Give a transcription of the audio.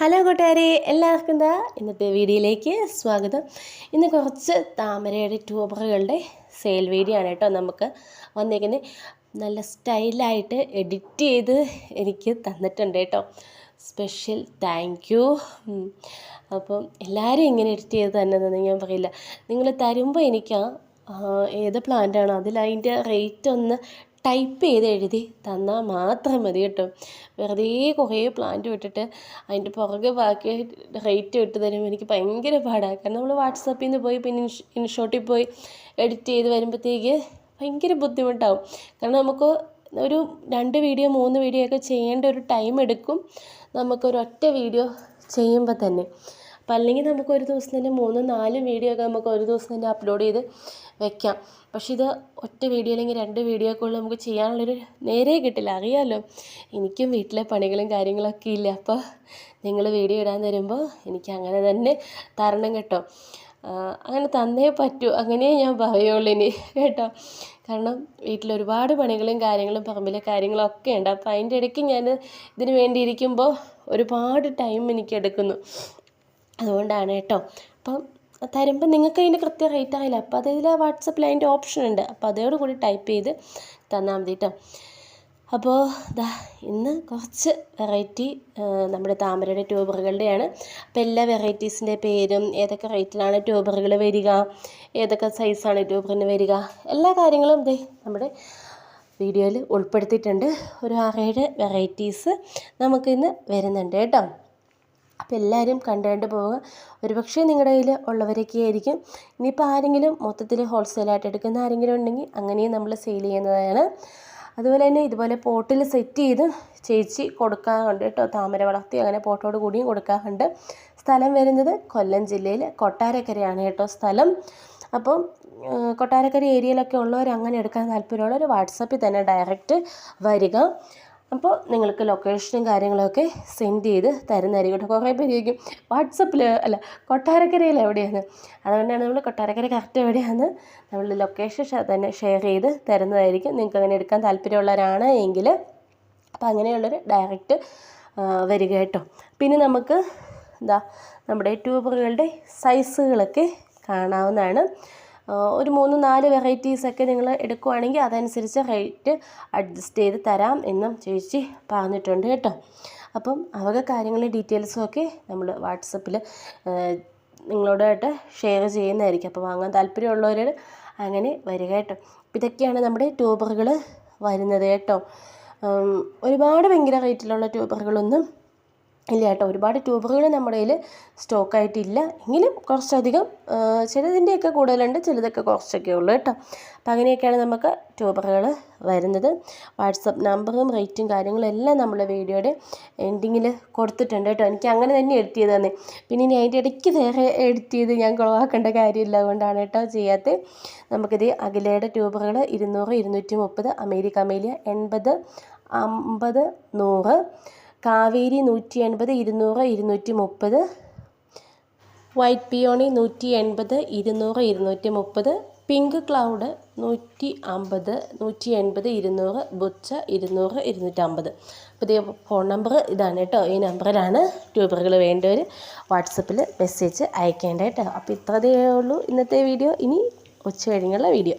Hello കൂട്ടുകാരെ എല്ലാവർക്കും എന്താ ഇന്നത്തെ വീഡിയോയിലേക്ക് സ്വാഗതം. ഇന്ന് കുറച്ച് താമരയുടെ ട്യൂബറുകളുടെ സെയിൽ വീഡിയോ ആണ് കേട്ടോ നമുക്ക് വന്നേക്കുന്നത്. നല്ല സ്റ്റൈലായിട്ട് എഡിറ്റ് ചെയ്ത് എനിക്ക് തന്നിട്ടുണ്ട് കേട്ടോ. സ്പെഷ്യൽ താങ്ക് യു അപ്പം എല്ലാവരും ഇങ്ങനെ എഡിറ്റ് ചെയ്ത് തന്നതെന്ന് ഞാൻ പറയില്ല. നിങ്ങൾ തരുമ്പോൾ എനിക്ക് ഏത് പ്ലാന്റാണോ അതിൽ അതിന്റെ റേറ്റ് ഒന്ന് ടൈപ്പ് ചെയ്ത് എഴുതി തന്നാൽ മാത്രം മതി കേട്ടോ. വെറുതെ കുറേ പ്ലാന്റ് വിട്ടിട്ട് അതിന്റെ പുറകെ ബാക്കി റേറ്റ് ഇട്ട് തരുമ്പോൾ എനിക്ക് ഭയങ്കര പാടാണ് കാരണം നമ്മൾ വാട്സാപ്പിൽ നിന്ന് പോയി പിന്നെ ഇൻഷോട്ടിൽ പോയി എഡിറ്റ് ചെയ്ത് വരുമ്പോഴത്തേക്ക് ഭയങ്കര ബുദ്ധിമുട്ടാവും. കാരണം നമുക്ക് ഒരു രണ്ട് വീഡിയോ മൂന്ന് വീഡിയോ ഒക്കെ ചെയ്യേണ്ട ഒരു ടൈം എടുക്കും. നമുക്കൊരൊറ്റ വീഡിയോ ചെയ്യുമ്പോൾ തന്നെ. അപ്പം അല്ലെങ്കിൽ നമുക്ക് ഒരു ദിവസം തന്നെ മൂന്നും നാലും വീഡിയോ ഒക്കെ നമുക്ക് ഒരു ദിവസം തന്നെ അപ്ലോഡ് ചെയ്ത് വെക്കാം. പക്ഷേ ഇത് ഒറ്റ വീഡിയോ അല്ലെങ്കിൽ രണ്ട് വീഡിയോ ഒക്കെ ഉള്ളൂ നമുക്ക് ചെയ്യാനുള്ളൊരു നേരെ കിട്ടില്ല. അറിയാമല്ലോ എനിക്കും വീട്ടിലെ പണികളും കാര്യങ്ങളൊക്കെ ഇല്ല. അപ്പോൾ നിങ്ങൾ വീഡിയോ ഇടാൻ തരുമ്പോൾ എനിക്ക് അങ്ങനെ തന്നെ തരണം കേട്ടോ. അങ്ങനെ തന്നേ പറ്റൂ. അങ്ങനെ ഞാൻ പറയുള്ളൂ ഇനി കേട്ടോ. കാരണം വീട്ടിൽ ഒരുപാട് പണികളും കാര്യങ്ങളും പറമ്പിലെ കാര്യങ്ങളൊക്കെ ഉണ്ട്. അപ്പോൾ അതിന്റെ ഇടയ്ക്ക് ഞാൻ ഇതിന് വേണ്ടി ഇരിക്കുമ്പോൾ ഒരുപാട് ടൈം എനിക്ക് എടുക്കുന്നു. അതുകൊണ്ടാണ് കേട്ടോ. അപ്പം തരുമ്പോൾ നിങ്ങൾക്ക് അതിന്റെ കൃത്യ റേറ്റ് ആയില്ല. അപ്പോൾ അതിൽ വാട്സപ്പിൽ അതിന്റെ ഓപ്ഷൻ ഉണ്ട്. അപ്പോൾ അതോട് കൂടി ടൈപ്പ് ചെയ്ത് തന്നാൽ മതി കേട്ടോ അപ്പോൾ ദാ ഇന്ന് കുറച്ച് വെറൈറ്റി നമ്മുടെ താമരയുടെ ട്യൂബറുകളുടെയാണ് അപ്പോൾ എല്ലാ വെറൈറ്റീസിന്റെ പേരും ഏതൊക്കെ റേറ്റിലാണ് ട്യൂബറുകൾ വരിക ഏതൊക്കെ സൈസാണ് ട്യൂബറിന് വരിക എല്ലാ കാര്യങ്ങളും ദേ നമ്മുടെ വീഡിയോയിൽ ഉൾപ്പെടുത്തിയിട്ടുണ്ട്. ഒരു ആറേഴ് വെറൈറ്റീസ് നമുക്കിന്ന് വരുന്നുണ്ട് കേട്ടോ. അപ്പോൾ എല്ലാവരും കണ്ടുകൊണ്ട് പോവുക. ഒരുപക്ഷെ നിങ്ങളുടെ കയ്യിൽ ഉള്ളവരൊക്കെ ആയിരിക്കും. ഇനിയിപ്പോൾ ആരെങ്കിലും മൊത്തത്തിൽ ഹോൾസെയിലായിട്ട് എടുക്കുന്ന ആരെങ്കിലും ഉണ്ടെങ്കിൽ അങ്ങനെയും നമ്മൾ സെയിൽ ചെയ്യുന്നതാണ്. അതുപോലെ തന്നെ ഇതുപോലെ പോട്ടിൽ സെറ്റ് ചെയ്ത് ചേച്ചി കൊടുക്കാറുണ്ട് കേട്ടോ. താമര വളർത്തി അങ്ങനെ പോട്ടോട് കൂടിയും കൊടുക്കാറുണ്ട്. സ്ഥലം വരുന്നത് കൊല്ലം ജില്ലയിൽ കൊട്ടാരക്കരയാണ് കേട്ടോ സ്ഥലം. അപ്പോൾ കൊട്ടാരക്കര ഏരിയയിലൊക്കെ ഉള്ളവർ അങ്ങനെ എടുക്കാൻ താല്പര്യമുള്ളവർ വാട്സപ്പിൽ തന്നെ ഡയറക്റ്റ് വരിക. അപ്പോൾ നിങ്ങൾക്ക് ലൊക്കേഷനും കാര്യങ്ങളൊക്കെ സെൻഡ് ചെയ്ത് തരുന്നതായിരിക്കും കേട്ടോ കുറേ പേര് ചോദിക്കും വാട്സപ്പിൽ അല്ല കൊട്ടാരക്കരയിൽ എവിടെയാണ്? അതുകൊണ്ടാണ് നമ്മൾ കൊട്ടാരക്കര കറക്റ്റ് എവിടെയാണ് നമ്മൾ ലൊക്കേഷൻ തന്നെ ഷെയർ ചെയ്ത് തരുന്നതായിരിക്കും. നിങ്ങൾക്ക് അങ്ങനെ എടുക്കാൻ താല്പര്യമുള്ളവരാണ് എങ്കിൽ അപ്പോൾ അങ്ങനെയുള്ളൊരു ഡയറക്റ്റ് വരിക കേട്ടോ. പിന്നെ നമുക്ക് എന്താ നമ്മുടെ ട്യൂബറുകളുടെ സൈസുകളൊക്കെ കാണാവുന്നതാണ്. ഒരു മൂന്ന് നാല് വെറൈറ്റീസൊക്കെ നിങ്ങൾ എടുക്കുവാണെങ്കിൽ അതനുസരിച്ച് റേറ്റ് അഡ്ജസ്റ്റ് ചെയ്ത് തരാം എന്നും ചേച്ചി പറഞ്ഞിട്ടുണ്ട് കേട്ടോ. അപ്പം അവക കാര്യങ്ങൾ ഡീറ്റെയിൽസും ഒക്കെ നമ്മൾ വാട്സപ്പിൽ നിങ്ങളോടായിട്ട് ഷെയർ ചെയ്യുന്നതായിരിക്കും. അപ്പോൾ വാങ്ങാൻ താല്പര്യമുള്ളവർ അങ്ങനെ വരിക കേട്ടോ. ഇതൊക്കെയാണ് നമ്മുടെ ട്യൂബറുകൾ വരുന്നത് കേട്ടോ. ഒരുപാട് ഭയങ്കര റേറ്റിലുള്ള ട്യൂബറുകളൊന്നും ഇല്ല കേട്ടോ. ഒരുപാട് ട്യൂബറുകൾ നമ്മുടെ കയ്യിൽ സ്റ്റോക്കായിട്ടില്ല എങ്കിലും കുറച്ചധികം ചിലതിന്റെയൊക്കെ കൂടുതലുണ്ട് ചിലതൊക്കെ കുറച്ചൊക്കെ ഉള്ളൂ കേട്ടോ. അപ്പം അങ്ങനെയൊക്കെയാണ് നമുക്ക് ട്യൂബറുകൾ വരുന്നത്. വാട്സപ്പ് നമ്പറും റേറ്റും കാര്യങ്ങളും എല്ലാം നമ്മൾ വീഡിയോയുടെ എൻഡിങ്ങിൽ കൊടുത്തിട്ടുണ്ട് കേട്ടോ. എനിക്ക് അങ്ങനെ തന്നെ എഡിറ്റ് ചെയ്ത് തന്നെ പിന്നെ ഇനി അതിന്റെ ഇടയ്ക്ക് വേറെ എഡിറ്റ് ചെയ്ത് ഞാൻ കുളവാക്കേണ്ട കാര്യമില്ല അതുകൊണ്ടാണ് കേട്ടോ ചെയ്യാത്തത്. നമുക്കിത് അഖിലയുടെ ട്യൂബറുകൾ ഇരുന്നൂറ് ഇരുന്നൂറ്റി മുപ്പത് അമേരിക്ക അമേലിയ എൺപത് അമ്പത് നൂറ് കാവേരി നൂറ്റി എൺപത് ഇരുന്നൂറ് ഇരുന്നൂറ്റി മുപ്പത് വൈറ്റ് പിയോണി നൂറ്റി എൺപത് ഇരുന്നൂറ് ഇരുന്നൂറ്റി മുപ്പത് പിങ്ക് ക്ലൗഡ് നൂറ്റി അമ്പത് നൂറ്റി എൺപത് ഇരുന്നൂറ്. ബുച്ച ഇരുന്നൂറ് ഇരുന്നൂറ്റമ്പത്. പുതിയ ഫോൺ നമ്പർ ഇതാണ് കേട്ടോ. ഈ നമ്പറിലാണ് ട്യൂബറുകൾ വേണ്ടവർ വാട്സപ്പിൽ മെസ്സേജ് അയക്കേണ്ട കേട്ടോ. അപ്പോൾ ഇത്രതേ ഉള്ളൂ ഇന്നത്തെ വീഡിയോ. ഇനി ഉച്ച കഴിഞ്ഞുള്ള വീഡിയോ.